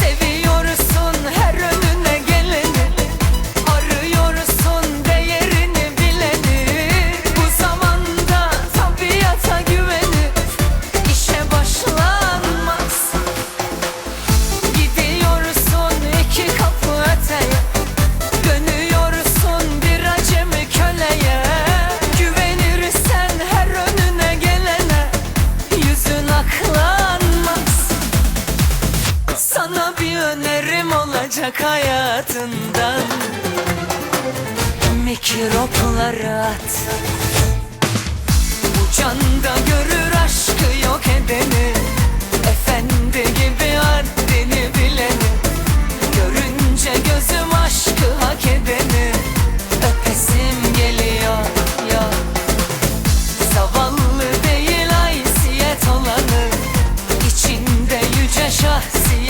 Seviyorsun her önüne Sana bir önerim olacak hayatından. Mikropları at. Bu canda görür aşkı yok edeni. Efendi gibi haddini bileni. Görünce gözüm aşkı hak edeni. Öpesim geliyor ya. Zavallı değil haysiyet olanı. İçinde yüce şahsiyet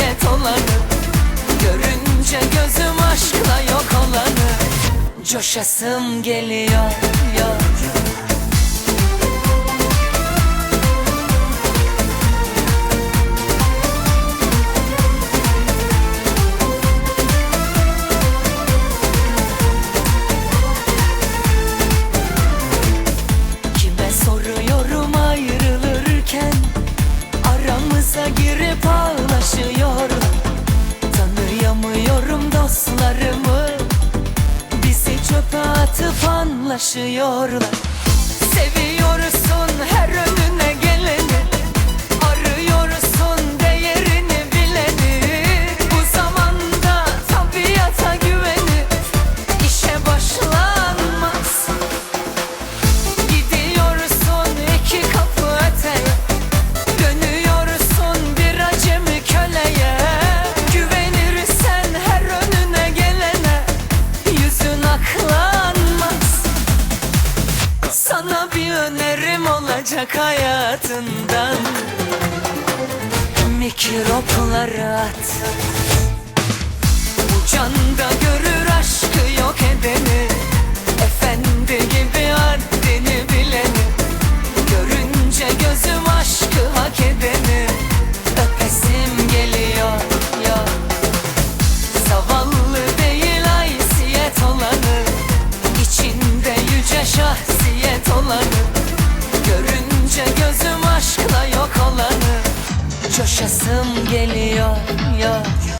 Coşasım geliyor anlaşıyorlar Seviyorsun her Sana bir önerim olacak hayatından. Mikropları at. Bu canda